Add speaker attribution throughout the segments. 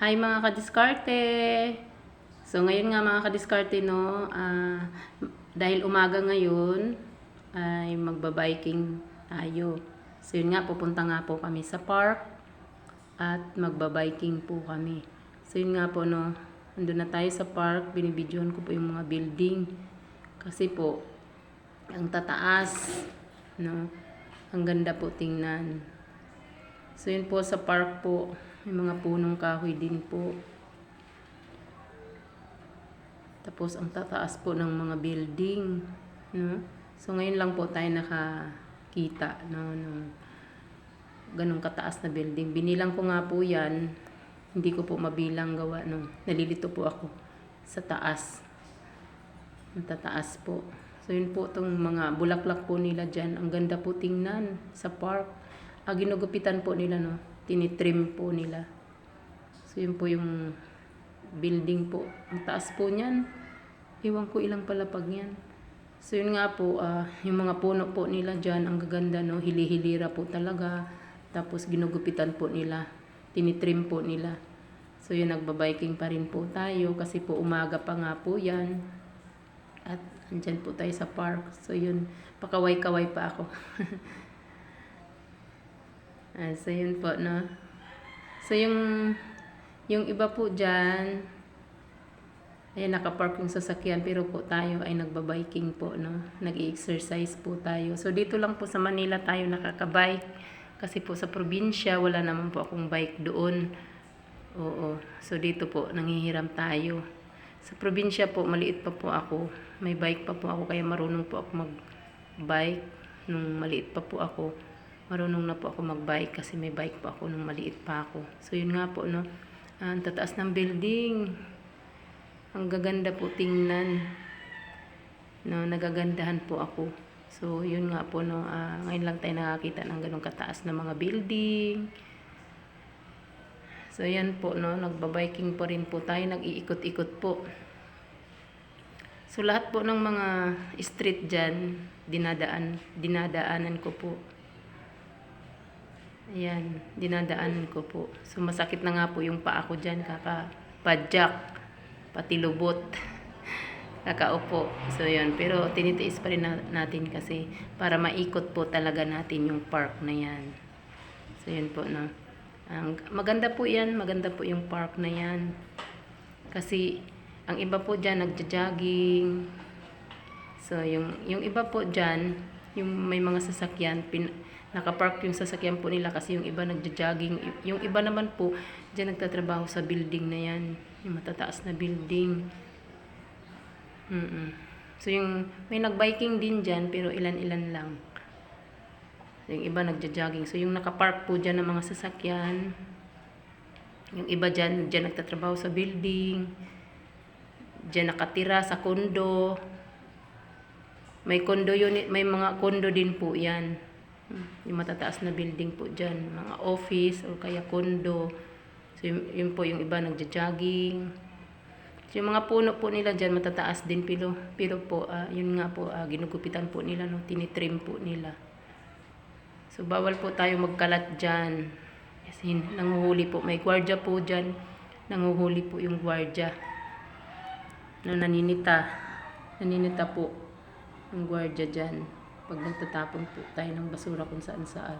Speaker 1: Hi mga kadiskarte! So ngayon nga mga kadiskarte no, ah, dahil umaga ngayon ay magbabiking tayo. So yun nga, pupunta nga po kami sa park at magbabiking po kami. So yun nga po no, andun na tayo sa park, binibidyohan ko po yung mga building. Kasi po, ang tataas, no, ang ganda po tingnan. So yun po sa park po, may mga punong kahoy din po. Tapos ang tataas po ng mga building, no? So ngayon lang po tayo nakakita no ng ganong kataas na building. Binilang ko nga po 'yan. Hindi ko po mabilang gawa no. Nalilito po ako sa taas. Ang tataas po. So yun po tong mga bulaklak po nila diyan. Ang ganda po tingnan sa park. Ah, ginugupitan po nila no. Tinitrim po nila. So yun po yung building po. Ang taas po niyan. Iwan ko ilang palapag niyan. So yun nga po, ah, yung mga puno po nila dyan, ang gaganda no, hili-hilira po talaga. Tapos ginugupitan po nila, tinitrim po nila. So yun, nagbabiking pa rin po tayo kasi po umaga pa nga po yan. At andyan po tayo sa park. So yun, pakaway-kaway pa ako. ah, so yun po, no. So yung, yung iba po dyan, Ayan, nakapark yung sasakyan pero po tayo ay nagbabiking po, no? Nag-exercise po tayo. So, dito lang po sa Manila tayo nakakabike. Kasi po sa probinsya, wala naman po akong bike doon. Oo. So, dito po, nangihiram tayo. Sa probinsya po, maliit pa po ako. May bike pa po ako, kaya marunong po ako mag-bike. Nung maliit pa po ako, marunong na po ako mag-bike kasi may bike pa ako nung maliit pa ako. So, yun nga po, no? Ah, Ang tataas ng building. Ang gaganda po tingnan. No, nagagandahan po ako. So, yun nga po, no, ah, ngayon lang tayo nakakita ng ganong kataas na mga building. So, yan po, no, nagbabiking po rin po tayo, nag-iikot-ikot po. So, lahat po ng mga street dyan, dinadaan, dinadaanan ko po. Ayan, dinadaanan ko po. So, masakit na nga po yung paa ko dyan, kakapadyak pati lubot. Kakaupo so yun. Pero tinitiis pa rin na, natin kasi para maikot po talaga natin yung park na yan. So yun po no? Ang maganda po yan. Maganda po yung park na yan. Kasi ang iba po dyan nagja-jogging. So yung yung iba po dyan yung may mga sasakyan pin, nakapark yung sasakyan po nila kasi yung iba nagja-jogging yung iba naman po dyan nagtatrabaho sa building na yan yung matataas na building. Mm So yung may nagbiking din diyan pero ilan-ilan lang. So, yung iba nagja-jogging. So yung nakapark po diyan ng mga sasakyan. Yung iba diyan, diyan nagtatrabaho sa building. Diyan nakatira sa kondo. May kondo unit, may mga kondo din po 'yan. Yung matataas na building po diyan, mga office o kaya kondo. So, yun, po yung iba nagja-jogging. So, yung mga puno po nila dyan, matataas din pero, pero po, uh, yun nga po, uh, ginugupitan po nila, no? tinitrim po nila. So, bawal po tayo magkalat dyan. Kasi nanguhuli po. May gwardya po dyan. Nanguhuli po yung gwardya. No, naninita. Naninita po yung gwardya dyan. Pag nagtatapon po tayo ng basura kung saan-saan.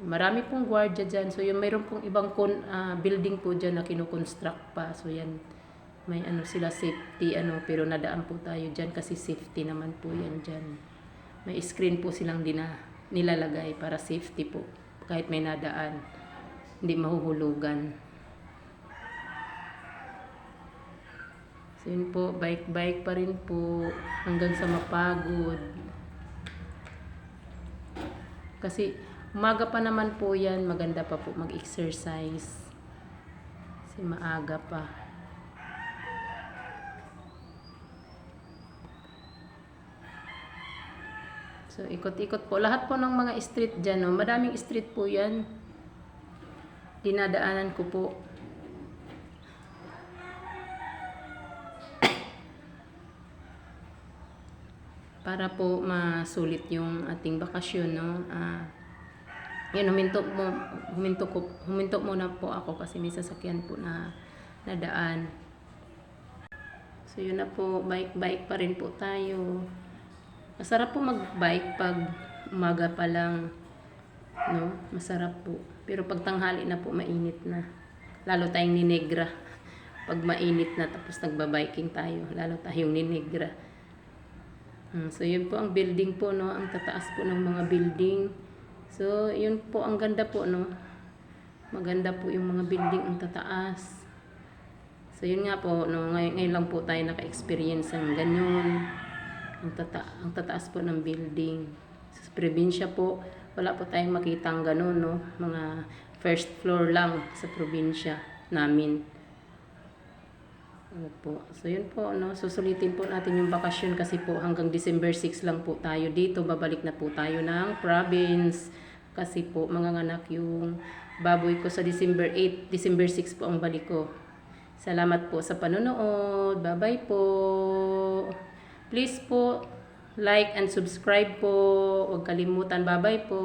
Speaker 1: Marami pong gwardiya dyan. So, yung mayroon pong ibang kon, uh, building po dyan na kinukonstruct pa. So, yan, may ano sila safety, ano, pero nadaan po tayo dyan kasi safety naman po yan dyan. May screen po silang dina, nilalagay para safety po. Kahit may nadaan, hindi mahuhulugan. So, yun po, bike-bike pa rin po hanggang sa mapagod. Kasi, Umaga pa naman po yan, maganda pa po mag-exercise. Kasi maaga pa. So, ikot-ikot po. Lahat po ng mga street dyan, no? madaming street po yan. Dinadaanan ko po. Para po masulit yung ating bakasyon, no? Ah, Yun, huminto, mo, huminto, ko, huminto muna po ako kasi may sasakyan po na nadaan. So yun na po, bike-bike pa rin po tayo. Masarap po mag-bike pag umaga pa lang. No? Masarap po. Pero pag tanghali na po, mainit na. Lalo tayong ninegra. Pag mainit na, tapos nagbabiking tayo. Lalo tayong ninegra. Hmm, so yun po ang building po, no? Ang tataas po ng mga building. So yun po, ang ganda po, no? Maganda po yung mga building ang tataas. So yun nga po, no, ngayon, ngayon lang po tayo naka-experience ng ganyan. Ang, tata ang tataas po ng building. Sa probinsya po, wala po tayong makitang ganun, no? Mga first floor lang sa probinsya namin. Ano po. So yun po, no? Susulitin po natin yung bakasyon kasi po hanggang December 6 lang po tayo dito. Babalik na po tayo ng province. Kasi po, manganganak yung baboy ko sa December 8. December 6 po ang balik ko. Salamat po sa panonood. Bye-bye po. Please po, like and subscribe po. Huwag kalimutan. Bye-bye po.